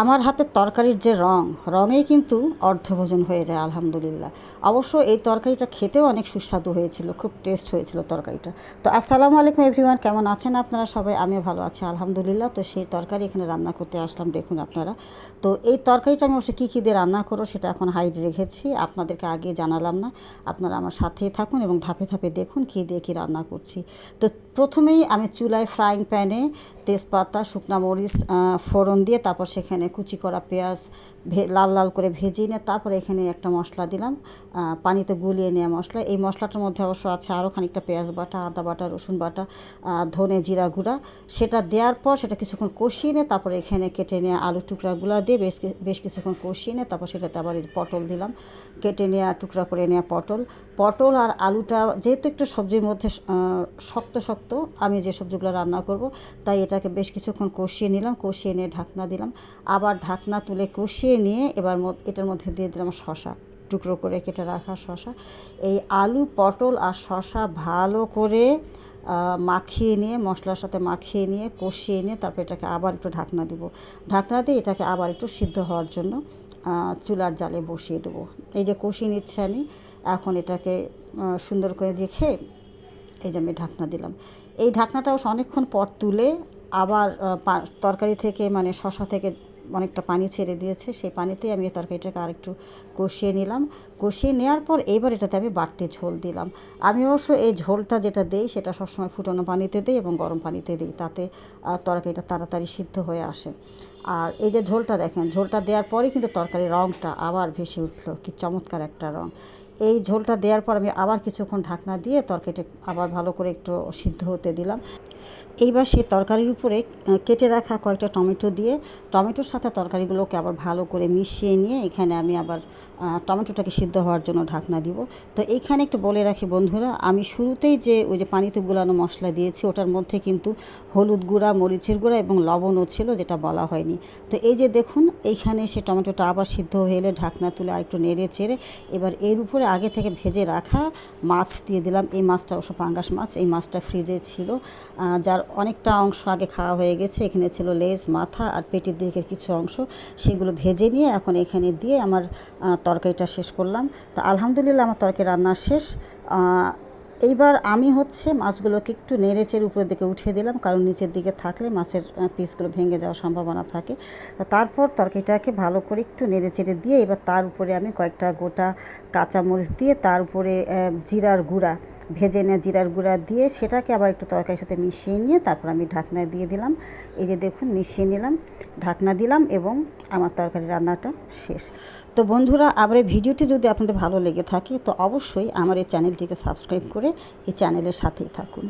আমার হাতের তরকারির যে রং, রঙেই কিন্তু অর্ধভোজন হয়ে যায়, আলহামদুলিল্লাহ। অবশ্য এই তরকারিটা খেতেও অনেক সুস্বাদু হয়েছিল, খুব টেস্ট হয়েছিল তরকারিটা। তো আসসালামু আলাইকুম এভরিওয়ান কেমন আছেন আপনারা সবাই? আমিও ভালো আছি, আলহামদুলিল্লাহ। তো সেই তরকারি এখানে রান্না করতে আসলাম, দেখুন আপনারা। তো এই তরকারিটা আমি অবশ্যই কী কী দিয়ে রান্না করো সেটা এখন হাইড রেখেছি, আপনাদেরকে আগে জানালাম না। আপনারা আমার সাথেই থাকুন এবং ধাপে ধাপে দেখুন কী দিয়ে কী রান্না করছি। তো প্রথমেই আমি চুলায় ফ্রাইং প্যানে তেজপাতা, শুকনা মরিচ ফোড়ন দিয়ে তারপর সেখানে কুচি করা পেঁয়াজ লাল লাল করে ভেজে নিয়ে তারপরে এখানে একটা মশলা দিলাম। পানিতে গুলিয়ে নেওয়া মশলা। এই মশলাটার মধ্যে অবশ্য আছে আরও খানিকটা পেঁয়াজ বাটা, আদা বাটা, রসুন বাটা ধনে জিরা গুঁড়া। সেটা দেওয়ার পর সেটা কিছুক্ষণ কষিয়ে নিয়ে তারপরে এখানে কেটে নেওয়া আলু টুকরাগুলো দিয়ে বেশ বেশ কিছুক্ষণ কষিয়ে নিয়ে তারপর সেটাতে আবার পটল দিলাম। কেটে নেওয়া টুকরা করে নেওয়া পটল। পটল আর আলুটা যেহেতু একটু সবজির মধ্যে শক্ত শক্ত, আমি যে সবজিগুলো রান্না করব, তাই এটাকে বেশ কিছুক্ষণ কষিয়ে নিলাম। কষিয়ে নিয়ে ঢাকনা দিলাম। আবার ঢাকনা তুলে কষিয়ে নিয়ে এবার এটার মধ্যে দিয়ে দিলাম শশা টুকরো করে কেটে রাখা শশা এই আলু, পটল আর শশা ভালো করে মাখিয়ে নিয়ে, মশলার সাথে মাখিয়ে নিয়ে, কষিয়ে নিয়ে তারপর এটাকে আবার একটু ঢাকনা দিব। ঢাকনা দিয়ে এটাকে আবার একটু সিদ্ধ হওয়ার জন্য চুলার জালে বসিয়ে দেবো। এই যে কষিয়ে নিচ্ছে আমি, এখন এটাকে সুন্দর করে রেখে এই যে আমি ঢাকনা দিলাম। এই ঢাকনাটা অবশ্য অনেকক্ষণ পর তুলে আবার তরকারি থেকে মানে শশা থেকে অনেকটা পানি ছেড়ে দিয়েছে, সেই পানিতেই আমি তরকারিটাকে আরেকটু কষিয়ে নিলাম। কষিয়ে নেওয়ার পর এইবার এটাতে আমি বাড়তি ঝোল দিলাম। আমি অবশ্য এই ঝোলটা যেটা দেই সেটা সবসময় ফুটানো পানিতে দিই এবং গরম পানিতে দিই, তাতে তরকারিটা তাড়াতাড়ি সিদ্ধ হয়ে আসে। আর এই যে ঝোলটা দেখেন, ঝোলটা দেওয়ার পরেই কিন্তু তরকারির রঙটা আবার ভেসে উঠল, কি চমৎকার একটা রঙ এই ঝোলটা দেওয়ার পর আমি আবার কিছুক্ষণ ঢাকনা দিয়ে তরকারিটা আবার ভালো করে একটু সিদ্ধ হতে দিলাম। এইবার সেই তরকারির উপরে কেটে রাখা কয়েকটা টমেটো দিয়ে, টমেটোর সাথে তরকারিগুলোকে আবার ভালো করে মিশিয়ে নিয়ে এখানে আমি আবার টমেটোটাকে সিদ্ধ হওয়ার জন্য ঢাকনা দিব। তো এইখানে একটু বলে রাখি বন্ধুরা, আমি শুরুতেই যে ওই যে পানিতে গুলানো মশলা দিয়েছি, ওটার মধ্যে কিন্তু হলুদ গুঁড়া, মরিচের গুঁড়া এবং লবণও ছিল, যেটা বলা হয়নি। তো এই যে দেখুন, এইখানে সে টমেটোটা আবার সিদ্ধ হয়ে এলে ঢাকনা তুলে আরেকটু নেড়ে চেড়ে, এবার এর উপরে আগে থেকে ভেজে রাখা মাছ দিয়ে দিলাম। এই মাছটা অবশ্য পাঙ্গাস মাছ, এই মাছটা ফ্রিজে ছিল। যার অনেকটা অংশ আগে খাওয়া হয়ে গেছে। এখানে ছিল লেজ, মাথা আর পেটের দিকের কিছু অংশ। সেগুলো ভেজে নিয়ে এখন এখানে দিয়ে আমার তরকারিটা শেষ করলাম। তো আলহামদুলিল্লাহ আমার তরকারি রান্না শেষ। এইবার আমি হচ্ছে মাছগুলোকে একটু নেড়েচের উপরের দিকে উঠিয়ে দিলাম, কারণ নিচের দিকে থাকলে মাছের পিসগুলো ভেঙে যাওয়ার সম্ভাবনা থাকে। তারপর তরকারিটাকে ভালো করে একটু নেড়ে চেড়ে দিয়ে এবার তার উপরে আমি কয়েকটা গোটা কাঁচামরিচ দিয়ে তার উপরে জিরার গুঁড়া ভেজে নেওয়া জিরার গুঁড়া দিয়ে সেটাকে আবার একটু তরকারির সাথে মিশিয়ে নিয়ে তারপর আমি ঢাকনা দিয়ে দিলাম। এই যে দেখুন, মিশিয়ে নিলাম, ঢাকনা দিলাম এবং আমার তরকারি রান্নাটা শেষ। তো বন্ধুরা আবার এই ভিডিওটি যদি আপনাদের ভালো লেগে থাকে, তো অবশ্যই আমার এই চ্যানেলটিকে সাবস্ক্রাইব করে এই চ্যানেলের সাথেই থাকুন।